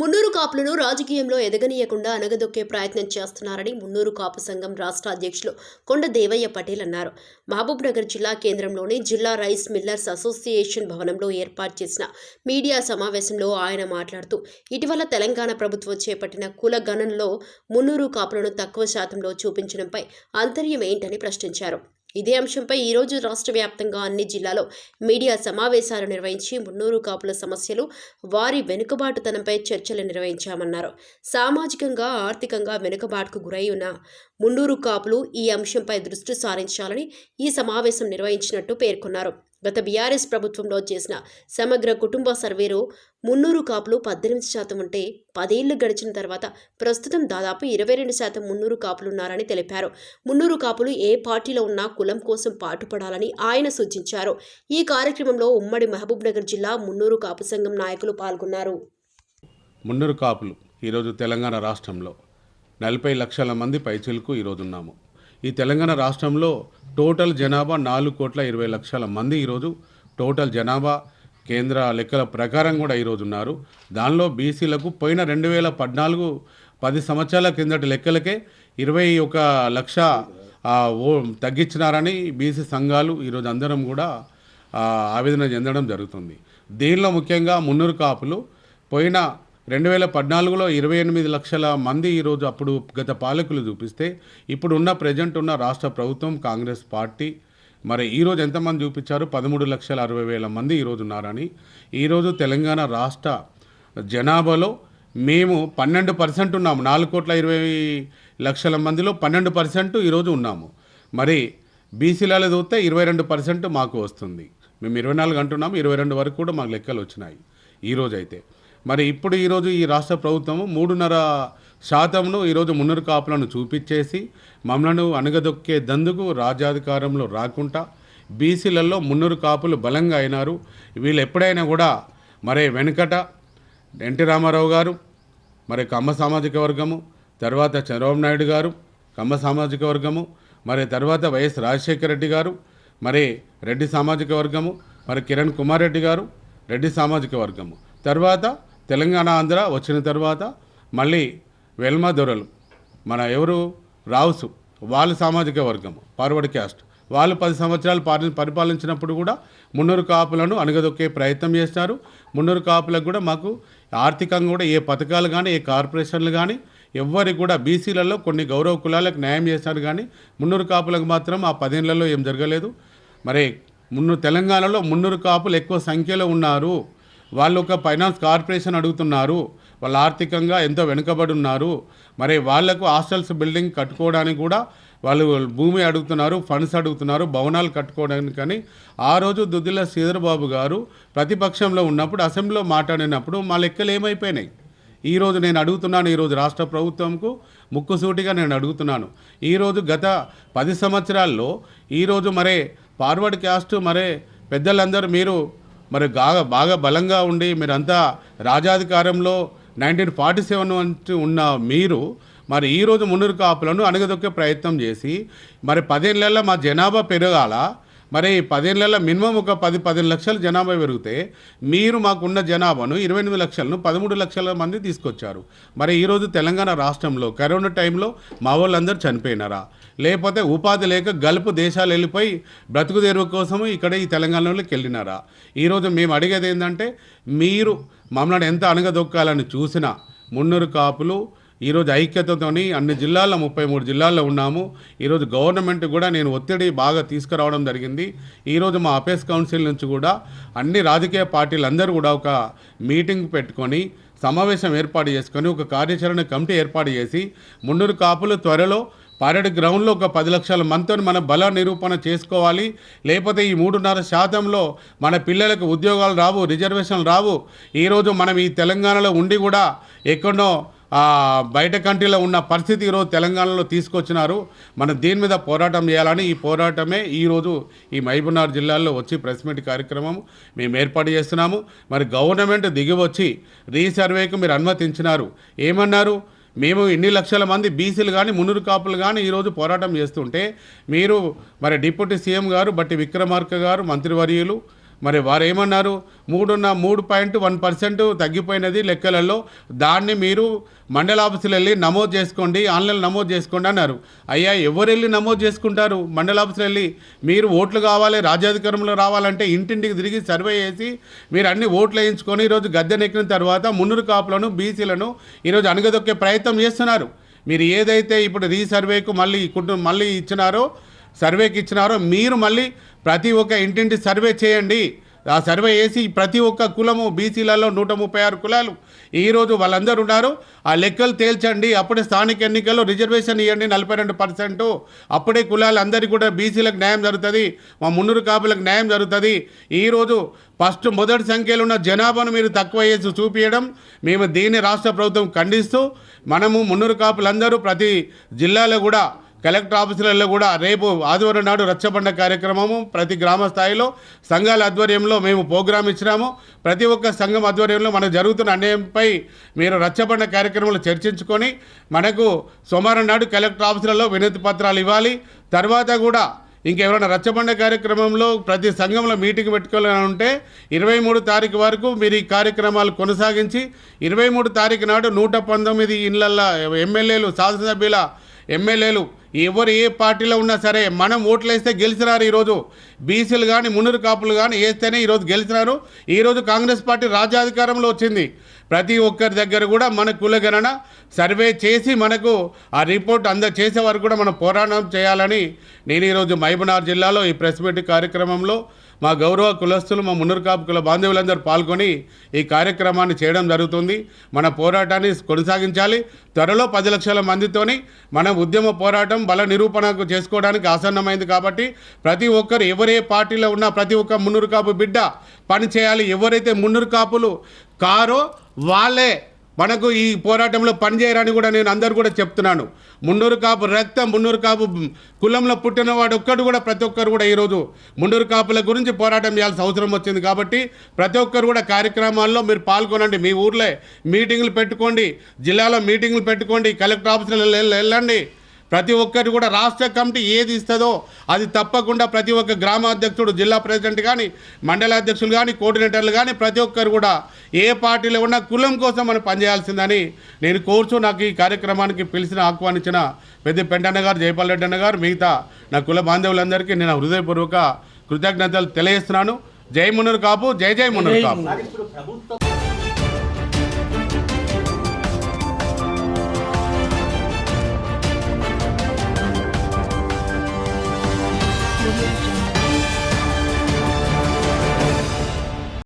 మున్నూరు కాపులను రాజకీయంలో ఎదగనీయకుండా అనగదొక్కే ప్రయత్నం చేస్తున్నారని మున్నూరు కాపు సంఘం రాష్ట్ర అధ్యక్షులు కొండ దేవయ్య పటేల్ అన్నారు. మహబూబ్నగర్ జిల్లా కేంద్రంలోని జిల్లా రైస్ మిల్లర్స్ అసోసియేషన్ భవనంలో ఏర్పాటు చేసిన మీడియా సమావేశంలో ఆయన మాట్లాడుతూ ఇటీవల తెలంగాణ ప్రభుత్వం చేపట్టిన కుల గణనలో మున్నూరు కాపులను తక్కువ శాతంలో చూపించడంపై అంతర్యం ఏంటని ప్రశ్నించారు. ఇదే అంశంపై ఈరోజు రాష్ట్ర వ్యాప్తంగా అన్ని జిల్లాలో మీడియా సమావేశాలు నిర్వహించి మున్నూరు కాపుల సమస్యలు వారి వెనుకబాటుతనంపై చర్చలు నిర్వహించామన్నారు. సామాజికంగా ఆర్థికంగా వెనుకబాటుకు గురై ఉన్న మున్నూరు కాపులు ఈ అంశంపై దృష్టి సారించాలని ఈ సమావేశం నిర్వహించినట్టు పేర్కొన్నారు. గత బీఆర్ఎస్ ప్రభుత్వంలో చేసిన సమగ్ర కుటుంబ సర్వేలో మున్నూరు కాపులు పద్దెనిమిది శాతం ఉంటే పదేళ్ళు గడిచిన తర్వాత ప్రస్తుతం దాదాపు ఇరవై రెండు శాతం మున్నూరు కాపులు ఉన్నారని తెలిపారు. మున్నూరు కాపులు ఏ పార్టీలో ఉన్నా కులం కోసం పాటుపడాలని ఆయన సూచించారు. ఈ కార్యక్రమంలో ఉమ్మడి మహబూబ్నగర్ జిల్లా మున్నూరు కాపు సంఘం నాయకులు పాల్గొన్నారు. మున్నూరు కాపులు ఈరోజు తెలంగాణ రాష్ట్రంలో నలభై లక్షల మంది పైచిలకు ఈరోజు ఉన్నాము ఈ తెలంగాణ రాష్ట్రంలో టోటల్ జనాభా నాలుగు కోట్ల ఇరవై లక్షల మంది ఈరోజు టోటల్ జనాభా కేంద్ర లెక్కల ప్రకారం కూడా ఈరోజు ఉన్నారు దానిలో బీసీలకు పోయిన రెండు వేల పద్నాలుగు పది సంవత్సరాల కిందటి లెక్కలకే ఇరవై ఒక లక్ష ఓ తగ్గించినారని బీసీ సంఘాలు ఈరోజు అందరం కూడా ఆవేదన చెందడం జరుగుతుంది. దీనిలో ముఖ్యంగా మున్నూరు కాపులు పోయిన రెండు వేల పద్నాలుగులో ఇరవై ఎనిమిది లక్షల మంది ఈరోజు అప్పుడు గత పాలకులు చూపిస్తే ఇప్పుడున్న ప్రజెంట్ ఉన్న రాష్ట్ర ప్రభుత్వం కాంగ్రెస్ పార్టీ మరి ఈరోజు ఎంతమంది చూపించారు? పదమూడు లక్షల అరవై వేల మంది ఈరోజు ఉన్నారని. ఈరోజు తెలంగాణ రాష్ట్ర జనాభాలో మేము పన్నెండు పర్సెంట్ ఉన్నాము. నాలుగు కోట్ల ఇరవై లక్షల మందిలో పన్నెండు పర్సెంట్ ఈరోజు ఉన్నాము. మరి బీసీలలో చూస్తే ఇరవై రెండు పర్సెంట్ మాకు వస్తుంది. మేము ఇరవై నాలుగు అంటున్నాము. ఇరవై రెండు వరకు కూడా మాకు లెక్కలు వచ్చినాయి ఈరోజు అయితే మరి ఇప్పుడు ఈరోజు ఈ రాష్ట్ర ప్రభుత్వము మూడున్నర శాతంను ఈరోజు మున్నూరు కాపులను చూపించేసి మమ్మలను అణగదొక్కే దందుకు రాజ్యాధికారంలో రాకుండా బీసీలలో మున్నూరు కాపులు బలంగా అయినారు. వీళ్ళు ఎప్పుడైనా కూడా మరే వెనుకట ఎన్టీ రామారావు గారు మరి కమ్మ సామాజిక వర్గము తర్వాత చంద్రబాబు నాయుడు గారు కమ్మ సామాజిక వర్గము మరి తర్వాత వైఎస్ రాజశేఖర రెడ్డి గారు మరి రెడ్డి సామాజిక వర్గము మరి కిరణ్ కుమార్ రెడ్డి గారు రెడ్డి సామాజిక వర్గము. తర్వాత తెలంగాణ ఆంధ్ర వచ్చిన తర్వాత మళ్ళీ వెల్మ దొరలు. మన ఎవరు? రావుసు. వాళ్ళ సామాజిక వర్గం ఫార్వర్డ్ క్యాస్ట్. వాళ్ళు పది సంవత్సరాలు పాలి పరిపాలించినప్పుడు కూడా మున్నూరు కాపులను అణగదొక్కే ప్రయత్నం చేస్తారు. మున్నూరు కాపులకు కూడా మాకు ఆర్థికంగా కూడా ఏ పథకాలు కానీ ఏ కార్పొరేషన్లు కానీ ఎవ్వరికి కూడా బీసీలలో కొన్ని గౌరవ కులాలకు న్యాయం చేశారు కానీ మున్నూరు కాపులకు మాత్రం ఆ పదేళ్ళలో ఏం జరగలేదు. మరి మున్నూరు తెలంగాణలో మున్నూరు కాపులు ఎక్కువ సంఖ్యలో ఉన్నారు. వాళ్ళు ఒక ఫైనాన్స్ కార్పొరేషన్ అడుగుతున్నారు. వాళ్ళు ఆర్థికంగా ఎంతో వెనుకబడి ఉన్నారు మరి వాళ్ళకు హాస్టల్స్ బిల్డింగ్ కట్టుకోవడానికి కూడా వాళ్ళు భూమి అడుగుతున్నారు ఫండ్స్ అడుగుతున్నారు భవనాలు కట్టుకోవడానికి కానీ ఆ రోజు దుద్దిల శ్రీధరబాబు గారు ప్రతిపక్షంలో ఉన్నప్పుడు అసెంబ్లీలో మాట్లాడినప్పుడు మా లెక్కలు ఏమైపోయినాయి. ఈరోజు నేను అడుగుతున్నాను ఈరోజు రాష్ట్ర ప్రభుత్వంకు ముక్కుసూటిగా నేను అడుగుతున్నాను. ఈరోజు గత పది సంవత్సరాల్లో ఈరోజు మరే ఫార్వర్డ్ క్యాస్ట్ మరే పెద్దలందరూ మీరు మరి బాగా బాగా బలంగా ఉండి మీరంతా రాజాధికారంలో నైన్టీన్ ఫార్టీ సెవెన్ వంటి ఉన్న మీరు మరి ఈరోజు మున్నూరు కాపులను అణగదొక్కే ప్రయత్నం చేసి మరి పదేళ్ళల్లో మా జనాభా పెరగాల మరి పదేళ్ళల్లో మినిమం ఒక పది పదిహేను లక్షల జనాభా పెరిగితే మీరు మాకున్న జనాభాను ఇరవై ఎనిమిది లక్షలను పదమూడు లక్షల మంది తీసుకొచ్చారు. మరి ఈరోజు తెలంగాణ రాష్ట్రంలో కరోనా టైంలో మా వాళ్ళందరూ చనిపోయినారా? లేకపోతే ఉపాధి లేక గల్పు దేశాలు వెళ్ళిపోయి బ్రతుకు తెరువు కోసము ఇక్కడ ఈ తెలంగాణలోకి వెళ్ళినారా? ఈరోజు మేము అడిగేది ఏంటంటే మీరు మమ్మల్ని ఎంత అణగదొక్కాలని చూసిన మున్నూరు కాపులు ఈరోజు ఐక్యతతోని అన్ని జిల్లాల్లో ముప్పై మూడు జిల్లాల్లో ఉన్నాము. ఈరోజు గవర్నమెంట్ కూడా నేను ఒత్తిడి బాగా తీసుకురావడం జరిగింది. ఈరోజు మా అపేస్ కౌన్సిల్ నుంచి కూడా అన్ని రాజకీయ పార్టీలు అందరూ కూడా ఒక మీటింగ్ పెట్టుకొని సమావేశం ఏర్పాటు చేసుకొని ఒక కార్యాచరణ కమిటీ ఏర్పాటు చేసి మున్నూరు కాపులు త్వరలో పరేడ్ గ్రౌండ్లో ఒక పది లక్షల మందితో మన బల నిరూపణ చేసుకోవాలి. లేకపోతే ఈ మూడున్నర శాతంలో మన పిల్లలకు ఉద్యోగాలు రావు రిజర్వేషన్లు రావు. ఈరోజు మనం ఈ తెలంగాణలో ఉండి కూడా ఎక్కడో బయట కంట్రీలో ఉన్న పరిస్థితి ఈరోజు తెలంగాణలో తీసుకొచ్చినారు. మనం దీని మీద పోరాటం చేయాలని ఈ పోరాటమే ఈరోజు ఈ మహబూబ్నగర్ జిల్లాలో వచ్చి ప్రెస్ మీట్ కార్యక్రమం మేము ఏర్పాటు చేస్తున్నాము. మరి గవర్నమెంట్ దిగి వచ్చి రీసర్వేకి మీరు అనుమతించినారు. ఏమన్నారు? మేము ఇన్ని లక్షల మంది బీసీలు కానీ మునురు కాపులు కానీ ఈరోజు పోరాటం చేస్తుంటే మీరు మరి డిప్యూటీ సీఎం గారు బట్టి విక్రమార్క గారు మంత్రివర్యులు మరి వారు ఏమన్నారు మూడున్న మూడు పాయింట్ వన్ పర్సెంట్ తగ్గిపోయినది లెక్కలలో. దాన్ని మీరు మండల ఆఫీసులు వెళ్ళి నమోదు చేసుకోండి ఆన్లైన్ నమోదు చేసుకోండి అన్నారు. అయ్యా ఎవరు వెళ్ళి నమోదు చేసుకుంటారు? మండల ఆఫీసులు వెళ్ళి మీరు ఓట్లు కావాలి రాజ్యాధికారంలో రావాలంటే ఇంటింటికి తిరిగి సర్వే చేసి మీరు అన్ని ఓట్లు వేయించుకొని ఈరోజు గద్దెనెక్కిన తర్వాత మున్నూరు కాపులను బీసీలను ఈరోజు అణగదొక్కే ప్రయత్నం చేస్తున్నారు. మీరు ఏదైతే ఇప్పుడు రీసర్వేకు మళ్ళీ కుటుంబం మళ్ళీ ఇచ్చినారో సర్వేకి ఇచ్చినారో మీరు మళ్ళీ ప్రతి ఒక్క ఇంటింటి సర్వే చేయండి. ఆ సర్వే చేసి ప్రతి ఒక్క కులము బీసీలలో నూట ముప్పై ఆరు కులాలు ఈరోజు వాళ్ళందరూ ఉన్నారు. ఆ లెక్కలు తేల్చండి. అప్పుడే స్థానిక ఎన్నికల్లో రిజర్వేషన్ ఇవ్వండి నలభై రెండు పర్సెంట్. అప్పుడే కులాలందరికీ కూడా బీసీలకు న్యాయం జరుగుతుంది. మా మున్నూరు కాపులకు న్యాయం జరుగుతుంది. ఈరోజు ఫస్ట్ మొదటి సంఖ్యలో ఉన్న జనాభాను మీరు తక్కువ చేసి చూపించడం మేము దీన్ని రాష్ట్ర ప్రభుత్వం ఖండిస్తూ మనము మున్నూరు కాపులందరూ ప్రతి జిల్లాలో కూడా కలెక్టర్ ఆఫీసులలో కూడా రేపు ఆదివారం నాడు రచ్చబండ కార్యక్రమము ప్రతి గ్రామ స్థాయిలో సంఘాల ఆధ్వర్యంలో మేము ప్రోగ్రాం ఇచ్చినాము. ప్రతి ఒక్క సంఘం ఆధ్వర్యంలో మనకు జరుగుతున్న అన్యాయంపై మీరు రచ్చబండ కార్యక్రమంలో చర్చించుకొని మనకు సోమవారం నాడు కలెక్టర్ ఆఫీసులలో వినతి పత్రాలు ఇవ్వాలి. తర్వాత కూడా ఇంకెవరైనా రచ్చబండ కార్యక్రమంలో ప్రతి సంఘంలో మీటింగ్ పెట్టుకోవాలని ఉంటే ఇరవై మూడు తారీఖు వరకు మీరు ఈ కార్యక్రమాలు కొనసాగించి ఇరవై మూడు తారీఖు నాడు నూట పంతొమ్మిది ఇళ్ళల్లో ఎమ్మెల్యేలు శాసనసభ్యుల ఎమ్మెల్యేలు ఎవరు ఏ పార్టీలో ఉన్నా సరే మనం ఓట్లు వేస్తే గెలిచినారు ఈరోజు. బీసీలు కానీ మునురు కాపులు కానీ వేస్తేనే ఈరోజు గెలిచినారు. ఈరోజు కాంగ్రెస్ పార్టీ రాజ్యాధికారంలో వచ్చింది. ప్రతి ఒక్కరి దగ్గర కూడా మన కులగణన సర్వే చేసి మనకు ఆ రిపోర్ట్ అంద చేసే వరకు కూడా మనం పోరాటం చేయాలని నేను ఈరోజు మహబూనార్ జిల్లాలో ఈ ప్రెస్ మీట్ కార్యక్రమంలో మా గౌరవ కులస్తులు మా మున్నూరు కాపు కుల బాంధవులందరూ పాల్గొని ఈ కార్యక్రమాన్ని చేయడం జరుగుతుంది. మన పోరాటాన్ని కొనసాగించాలి. త్వరలో పది లక్షల మందితోని మన ఉద్యమ పోరాటం బల నిరూపణకు చేసుకోవడానికి ఆసన్నమైంది కాబట్టి ప్రతి ఒక్కరు ఎవరే పార్టీలో ఉన్నా ప్రతి ఒక్క మున్నూరు కాపు బిడ్డ పని చేయాలి. ఎవరైతే మున్నూరు కాపులు కారో వాళ్ళే మనకు ఈ పోరాటంలో పనిచేయరని కూడా నేను అందరు కూడా చెప్తున్నాను. మున్నూరు కాపు రక్తం మున్నూరు కాపు కులంలో పుట్టిన వాడు ఒక్కడు కూడా ప్రతి ఒక్కరు కూడా ఈరోజు మున్నూరు కాపుల గురించి పోరాటం చేయాల్సిన అవసరం వచ్చింది కాబట్టి ప్రతి ఒక్కరు కూడా కార్యక్రమాల్లో మీరు పాల్గొనండి. మీ ఊర్లో మీటింగులు పెట్టుకోండి జిల్లాలో మీటింగులు పెట్టుకోండి కలెక్టర్ ఆఫీసులో వెళ్ళండి. ప్రతి ఒక్కరు కూడా రాష్ట్ర కమిటీ ఏది ఇస్తుందో అది తప్పకుండా ప్రతి ఒక్క గ్రామాధ్యక్షుడు జిల్లా ప్రెసిడెంట్ కానీ మండల అధ్యక్షులు కానీ కోఆర్డినేటర్లు కానీ ప్రతి ఒక్కరు కూడా ఏ పార్టీలో ఉన్న కులం కోసం మనం పనిచేయాల్సిందని నేను కోర్చు నాకు ఈ కార్యక్రమానికి పిలిచిన ఆహ్వానించిన పెద్ద పెంటన్న గారు జయపాల్ రెడ్డి అన్న గారు మిగతా నా కుల బాంధవులందరికీ నేను హృదయపూర్వక కృతజ్ఞతలు తెలియజేస్తున్నాను. జై మునరు కాపు జై జై మునరు కాపు.